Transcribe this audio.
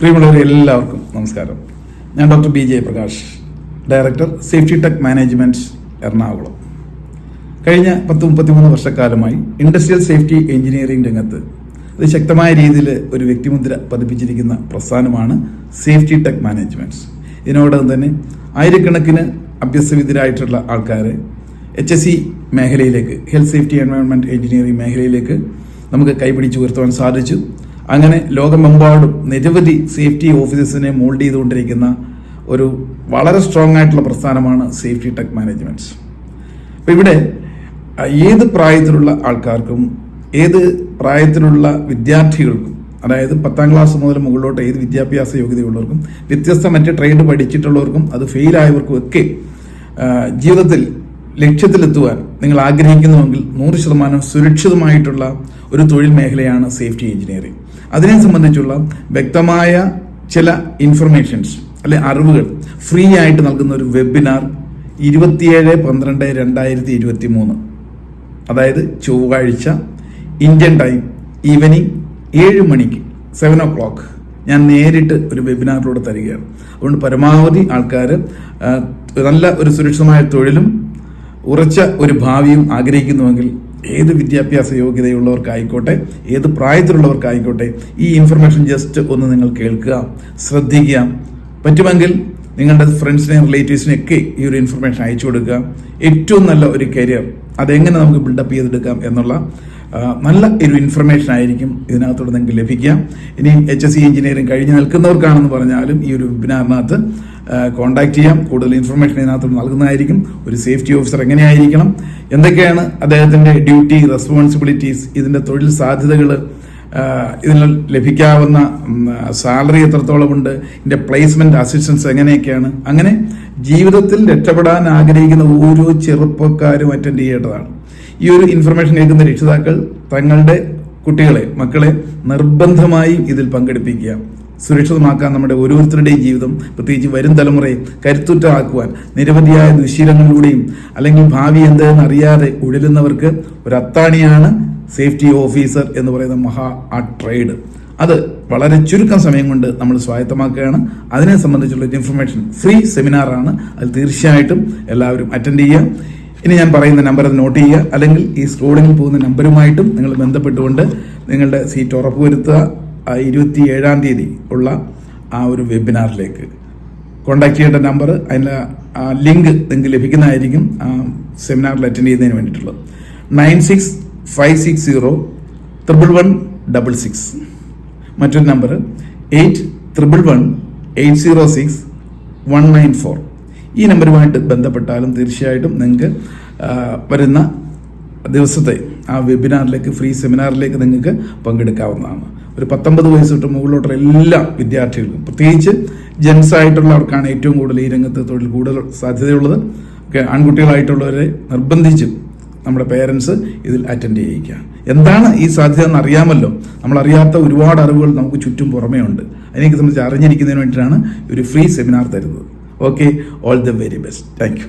പ്രിയമുള്ളവരെ എല്ലാവർക്കും നമസ്കാരം. ഞാൻ doctor B J Prakash director safety tech management Ernakulam. കഴിഞ്ഞ പത്ത് മുപ്പത്തിമൂന്ന് വർഷക്കാലമായി ഇൻഡസ്ട്രിയൽ സേഫ്റ്റി എഞ്ചിനീയറിംഗ് രംഗത്ത് അത് ശക്തമായ രീതിയിൽ ഒരു വ്യക്തിമുദ്ര പതിപ്പിച്ചിരിക്കുന്ന പ്രസ്ഥാനമാണ് സേഫ്റ്റി ടെക് മാനേജ്മെന്റ്സ് ഇതിനോടകം തന്നെ ആയിരക്കണക്കിന് അഭ്യസവിധരായിട്ടുള്ള ആൾക്കാരെ എച്ച് എസ് സി മേഖലയിലേക്ക് ഹെൽത്ത് സേഫ്റ്റി എൻവയോൺമെന്റ് എഞ്ചിനീയറിംഗ് മേഖലയിലേക്ക് നമുക്ക് കൈപിടിച്ച് ഉയർത്തുവാൻ സാധിച്ചു. അങ്ങനെ ലോകമെമ്പാടും നിരവധി സേഫ്റ്റി ഓഫീസേഴ്സിനെ മോൾഡ് ചെയ്തുകൊണ്ടിരിക്കുന്ന ഒരു വളരെ സ്ട്രോങ് ആയിട്ടുള്ള പ്രസ്ഥാനമാണ് സേഫ്റ്റി ടെക് മാനേജ്മെന്റ്സ് അപ്പോൾ ഇവിടെ ഏത് പ്രായത്തിലുള്ള ആൾക്കാർക്കും ഏത് പ്രായത്തിലുള്ള വിദ്യാർത്ഥികൾക്കും അതായത് പത്താം ക്ലാസ് മുതൽ മുകളിലോട്ട് ഏത് വിദ്യാഭ്യാസ യോഗ്യതയുള്ളവർക്കും വ്യത്യസ്ത മറ്റ് ട്രേഡ് പഠിച്ചിട്ടുള്ളവർക്കും അത് ഫെയിലായവർക്കും ഒക്കെ ജീവിതത്തിൽ ലക്ഷ്യത്തിലെത്തുവാൻ നിങ്ങൾ ആഗ്രഹിക്കുന്നുവെങ്കിൽ നൂറ് ശതമാനം സുരക്ഷിതമായിട്ടുള്ള ഒരു തൊഴിൽ മേഖലയാണ് സേഫ്റ്റി എഞ്ചിനീയറിംഗ്. അതിനെ സംബന്ധിച്ചുള്ള വ്യക്തമായ ചില ഇൻഫർമേഷൻസ് അല്ലെ അറിവുകൾ ഫ്രീ ആയിട്ട് നൽകുന്ന ഒരു വെബിനാർ ഇരുപത്തിയേഴ് പന്ത്രണ്ട് രണ്ടായിരത്തി ഇരുപത്തി മൂന്ന് അതായത് ചൊവ്വാഴ്ച ഇന്ത്യൻ ടൈം ഈവനിങ് ഏഴ് മണിക്ക് സെവൻ ഒ ക്ലോക്ക് ഞാൻ നേരിട്ട് ഒരു വെബിനാറിലൂടെ തരികയാണ്. അതുകൊണ്ട് പരമാവധി ആൾക്കാർ നല്ല ഒരു സുരക്ഷിതമായ തൊഴിലും ഉറച്ച ഒരു ഭാവിയും ആഗ്രഹിക്കുന്നുവെങ്കിൽ ഏത് വിദ്യാഭ്യാസ യോഗ്യതയുള്ളവർക്കായിക്കോട്ടെ ഏത് പ്രായത്തിലുള്ളവർക്കായിക്കോട്ടെ ഈ ഇൻഫർമേഷൻ ജസ്റ്റ് ഒന്ന് നിങ്ങൾ കേൾക്കുക ശ്രദ്ധിക്കുക. പറ്റുമെങ്കിൽ നിങ്ങളുടെ ഫ്രണ്ട്സിനെയും റിലേറ്റീവ്സിനെയൊക്കെ ഈ ഒരു ഇൻഫർമേഷൻ അയച്ചു കൊടുക്കുക. ഏറ്റവും നല്ല ഒരു കരിയർ അതെങ്ങനെ നമുക്ക് ബിൽഡപ്പ് ചെയ്തെടുക്കാം എന്നുള്ള നല്ല ഒരു ഇൻഫർമേഷൻ ആയിരിക്കും ഇതിനകത്തൂടെ നിങ്ങൾക്ക് ലഭിക്കുക. ഇനി എച്ച് എസ് സി എഞ്ചിനീയറിംഗ് കഴിഞ്ഞ് നിൽക്കുന്നവർക്കാണെന്ന് പറഞ്ഞാലും ഈ ഒരു വെബിനാറിനകത്ത് കോൺടാക്ട് ചെയ്യാം. കൂടുതൽ ഇൻഫർമേഷൻ ഇതിനകത്ത് നൽകുന്നതായിരിക്കും. ഒരു സേഫ്റ്റി ഓഫീസർ എങ്ങനെയായിരിക്കണം? എന്തൊക്കെയാണ് അദ്ദേഹത്തിന്റെ ഡ്യൂട്ടി റെസ്പോൺസിബിലിറ്റീസ് ഇതിന്റെ തൊഴിൽ സാധ്യതകൾ ഇതിന് ലഭിക്കാവുന്ന സാലറി എത്രത്തോളമുണ്ട്? ഇതിന്റെ പ്ലേസ്മെന്റ് അസിസ്റ്റൻസ് എങ്ങനെയൊക്കെയാണ്? അങ്ങനെ ജീവിതത്തിൽ രക്ഷപ്പെടാൻ ആഗ്രഹിക്കുന്ന ഓരോ ചെറുപ്പക്കാരും അറ്റൻഡ് ചെയ്യേണ്ടതാണ്. ഈ ഒരു ഇൻഫർമേഷൻ കേൾക്കുന്ന രക്ഷിതാക്കൾ തങ്ങളുടെ കുട്ടികളെ മക്കളെ നിർബന്ധമായി ഇതിൽ പങ്കെടുപ്പിക്കുക. സുരക്ഷിതമാക്കാൻ നമ്മുടെ ഓരോരുത്തരുടെയും ജീവിതം പ്രത്യേകിച്ച് വരും തലമുറയെ കരുത്തുറ്റമാക്കുവാൻ നിരവധിയായ ദുശീലങ്ങളിലൂടെയും അല്ലെങ്കിൽ ഭാവി എന്തെന്ന് അറിയാതെ ഉഴലുന്നവർക്ക് ഒരു അത്താണിയാണ് സേഫ്റ്റി ഓഫീസർ എന്ന് പറയുന്ന മഹാ ആ ട്രേഡ്. അത് വളരെ ചുരുക്കം സമയം കൊണ്ട് നമ്മൾ സ്വായത്തമാക്കുകയാണ്. അതിനെ സംബന്ധിച്ചുള്ള ഇൻഫർമേഷൻ ഫ്രീ സെമിനാറാണ് അത് തീർച്ചയായിട്ടും എല്ലാവരും അറ്റൻഡ് ചെയ്യുക. ഇനി ഞാൻ പറയുന്ന നമ്പർ നോട്ട് ചെയ്യുക. അല്ലെങ്കിൽ ഈ സ്ക്രോളിങ്ങിൽ പോകുന്ന നമ്പറുമായിട്ടും നിങ്ങൾ ബന്ധപ്പെട്ടുകൊണ്ട് നിങ്ങളുടെ സീറ്റ് ഉറപ്പുവരുത്തുക. ഇരുപത്തി ഏഴാം തീയതി ഉള്ള ആ ഒരു വെബിനാറിലേക്ക്. കോൺടാക്ട് ചെയ്യേണ്ട നമ്പർ അതിന്റെ ലിങ്ക് നിങ്ങൾക്ക് ലഭിക്കുന്നതായിരിക്കും ആ സെമിനാറിൽ അറ്റൻഡ് ചെയ്യുന്നതിന് വേണ്ടിയിട്ടുള്ളത്. Nine six five six zero triple one double six മറ്റൊരു number eight triple one eight zero six one nine four ഈ നമ്പറുമായിട്ട് ബന്ധപ്പെട്ടാലും തീർച്ചയായിട്ടും നിങ്ങൾക്ക് വരുന്ന ദിവസത്തെ ആ വെബിനാറിലേക്ക് ഫ്രീ സെമിനാറിലേക്ക് നിങ്ങൾക്ക് പങ്കെടുക്കാവുന്നതാണ്. ഒരു പത്തൊമ്പത് വയസ്സ് തൊട്ട് മുകളിലോട്ടുള്ള എല്ലാ വിദ്യാർത്ഥികൾക്കും. പ്രത്യേകിച്ച് ജെൻസ് ആയിട്ടുള്ളവർക്കാണ് ഏറ്റവും കൂടുതൽ ഈ രംഗത്ത് തൊഴിൽ കൂടുതൽ സാധ്യതയുള്ളത്. ഒക്കെ ആൺകുട്ടികളായിട്ടുള്ളവരെ നിർബന്ധിച്ചും നമ്മുടെ പേരൻസ് ഇതിൽ അറ്റൻഡ് ചെയ്യിക്കുക എന്താണ് ഈ സാധ്യത എന്ന് അറിയാമല്ലോ നമ്മളറിയാത്ത ഒരുപാട് അറിവുകൾ നമുക്ക് ചുറ്റും പുറമേ ഉണ്ട്. അതിനെ സംബന്ധിച്ച് അറിഞ്ഞിരിക്കുന്നതിന് വേണ്ടിയിട്ടാണ് ഒരു ഫ്രീ സെമിനാർ തരുന്നത്. Okay all the very best thank